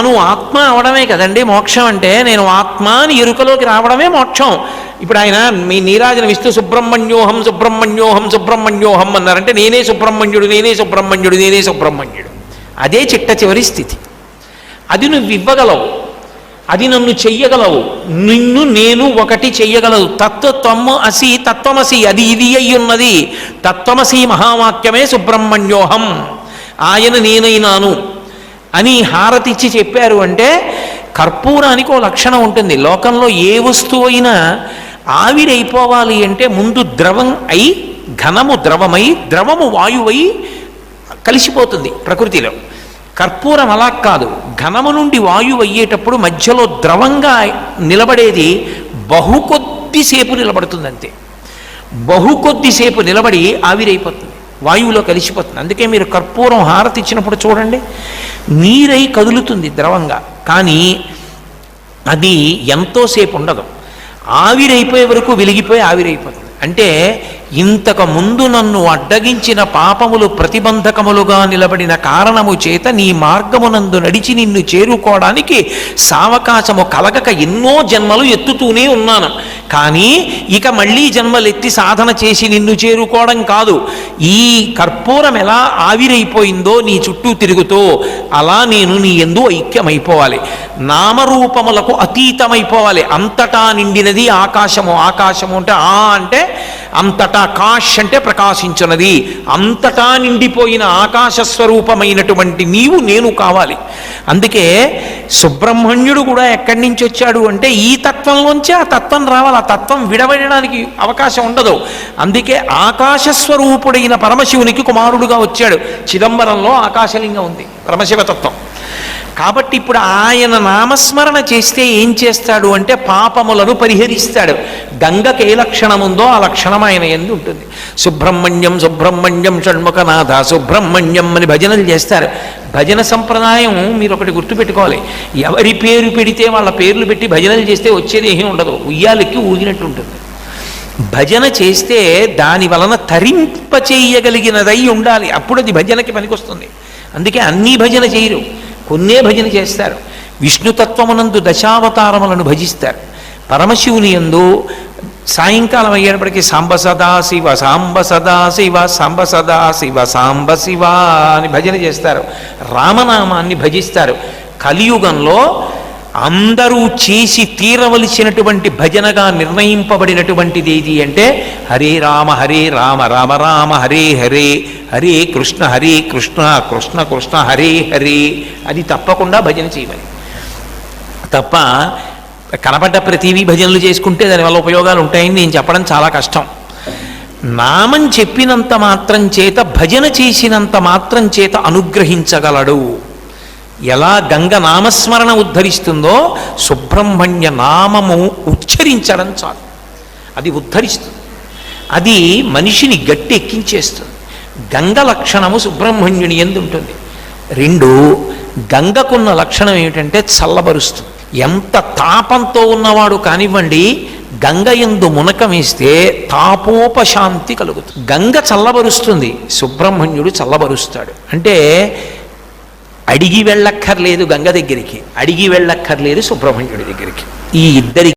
తాను ఆత్మ అవడమే కదండి మోక్షం అంటే. నేను ఆత్మ అని ఎరుకలోకి రావడమే మోక్షం. ఇప్పుడు ఆయన మీ నీరాజన విష్ణు సుబ్రహ్మణ్యోహం సుబ్రహ్మణ్యోహం సుబ్రహ్మణ్యోహం అన్నారంటే నేనే సుబ్రహ్మణ్యుడు నేనే సుబ్రహ్మణ్యుడు నేనే సుబ్రహ్మణ్యుడు. అదే చిట్ట చివరి స్థితి. అది నువ్వు ఇవ్వగలవు. అది నన్ను చెయ్యగలవు. నిన్ను నేను ఒకటి చెయ్యగలవు తత్వత్వము అసి తత్వమసి అది ఇది అయి ఉన్నది. తత్వమసి మహావాక్యమే సుబ్రహ్మణ్యోహం. ఆయన నేనైనాను అని హారతిచ్చి చెప్పారు అంటే కర్పూరానికి ఓ లక్షణం ఉంటుంది. లోకంలో ఏ వస్తువు అయినా ఆవిరైపోవాలి అంటే ముందు ద్రవం అయి ఘనము ద్రవమై ద్రవము వాయువై కలిసిపోతుంది ప్రకృతిలో. కర్పూరం అలా కాదు. ఘనము నుండి వాయువు అయ్యేటప్పుడు మధ్యలో ద్రవంగా నిలబడేది బహు కొద్దిసేపు నిలబడుతుంది అంతే బహు కొద్దిసేపు నిలబడి ఆవిరైపోతుంది. వాయువులో కలిసిపోతుంది. అందుకే మీరు కర్పూరం హారతి ఇచ్చినప్పుడు చూడండి నీరై కదులుతుంది ద్రవంగా. కానీ అది ఎంతోసేపు ఉండదు. ఆవిరైపోయే వరకు వెలిగిపోయి ఆవిరైపోతుంది. అంటే ఇంతకు ముందు నన్ను అడ్డగించిన పాపములు ప్రతిబంధకములుగా నిలబడిన కారణము చేత నీ మార్గమునందు నడిచి నిన్ను చేరుకోవడానికి సావకాశము కలగక ఎన్నో జన్మలు ఎత్తుతూనే ఉన్నాను. కానీ ఇక మళ్ళీ జన్మలెత్తి సాధన చేసి నిన్ను చేరుకోవడం కాదు. ఈ కర్పూరం ఎలా ఆవిరైపోయిందో నీ చుట్టూ తిరుగుతూ అలా నేను నీ ఎందు ఐక్యమైపోవాలి. నామరూపములకు అతీతమైపోవాలి. అంతటా నిండినది ఆకాశము. ఆకాశము అంటే ఆ అంటే అంతటా కాష్ అంటే ప్రకాశించున్నది అంతటా నిండిపోయిన ఆకాశ స్వరూపమైనటువంటి నీవు నేను కావాలి. అందుకే సుబ్రహ్మణ్యుడు కూడా ఎక్కడి నుంచి వచ్చాడు అంటే ఈ తత్వంలోంచి ఆ తత్వం రావాలి. ఆ తత్వం విడవడడానికి అవకాశం ఉండదు. అందుకే ఆకాశస్వరూపుడైన పరమశివునికి కుమారుడుగా వచ్చాడు. చిదంబరంలో ఆకాశలింగం ఉంది. పరమశివతత్వం కాబట్టి ఇప్పుడు ఆయన నామస్మరణ చేస్తే ఏం చేస్తాడు అంటే పాపములను పరిహరిస్తాడు. గంగకి ఏ లక్షణం ఉందో ఆ లక్షణం ఆయన ఎందు ఉంటుంది. సుబ్రహ్మణ్యం సుబ్రహ్మణ్యం షణ్ముఖనాథ సుబ్రహ్మణ్యం అని భజనలు చేస్తారు. భజన సంప్రదాయం మీరు ఒకటి గుర్తుపెట్టుకోవాలి. ఎవరి పేరు పెడితే వాళ్ళ పేర్లు పెట్టి భజనలు చేస్తే వచ్చేది ఏమీ ఉండదు. ఉయ్యాలెక్కి ఊగినట్టు ఉంటుంది. భజన చేస్తే దాని వలన తరింప చేయగలిగినదై ఉండాలి. అప్పుడు అది భజనకి పనికొస్తుంది. అందుకే అన్నీ భజన చేయరు. కొన్నే భజన చేస్తారు. విష్ణుతత్వమునందు దశావతారములను భజిస్తారు. పరమశివుని యందు సాయంకాలం అయ్యేటప్పటికీ సాంబ సదాశివ సాంబ సదాశివ సాంబ సదాశివ సాంబ శివ అని భజన చేస్తారు. రామనామాన్ని భజిస్తారు. కలియుగంలో అందరూ చేసి తీరవలసినటువంటి భజనగా నిర్ణయింపబడినటువంటిది ఏది అంటే హరే రామ హరే రామ రామ రామ హరే హరే హరే కృష్ణ హరి కృష్ణ కృష్ణ కృష్ణ హరే హరే అది తప్పకుండా భజన చేయమని. తప్ప కనపడ్డ ప్రతిదీ భజనలు చేసుకుంటే దానివల్ల ఉపయోగాలు ఉంటాయని నేను చెప్పడం చాలా కష్టం. నామం చెప్పినంత మాత్రం చేత భజన చేసినంత మాత్రం చేత అనుగ్రహించగలడు. ఎలా గంగ నామస్మరణ ఉద్ధరిస్తుందో సుబ్రహ్మణ్య నామము ఉచ్చరించడం చాలు. అది ఉద్ధరిస్తుంది. అది మనిషిని గట్టి ఎక్కించేస్తుంది గంగ లక్షణము సుబ్రహ్మణ్యుని ఎందు ఉంటుంది రెండు గంగకున్న లక్షణం ఏమిటంటే చల్లబరుస్తుంది. ఎంత తాపంతో ఉన్నవాడు కానివ్వండి గంగ ఎందు మునకం వేస్తే తాపోపశాంతి కలుగుతుంది. గంగ చల్లబరుస్తుంది సుబ్రహ్మణ్యుడు చల్లబరుస్తాడు. అంటే అడిగి వెళ్ళక్కర్లేదు గంగ దగ్గరికి అడిగి వెళ్ళక్కర్లేదు సుబ్రహ్మణ్యుడి దగ్గరికి. ఈ ఇద్దరి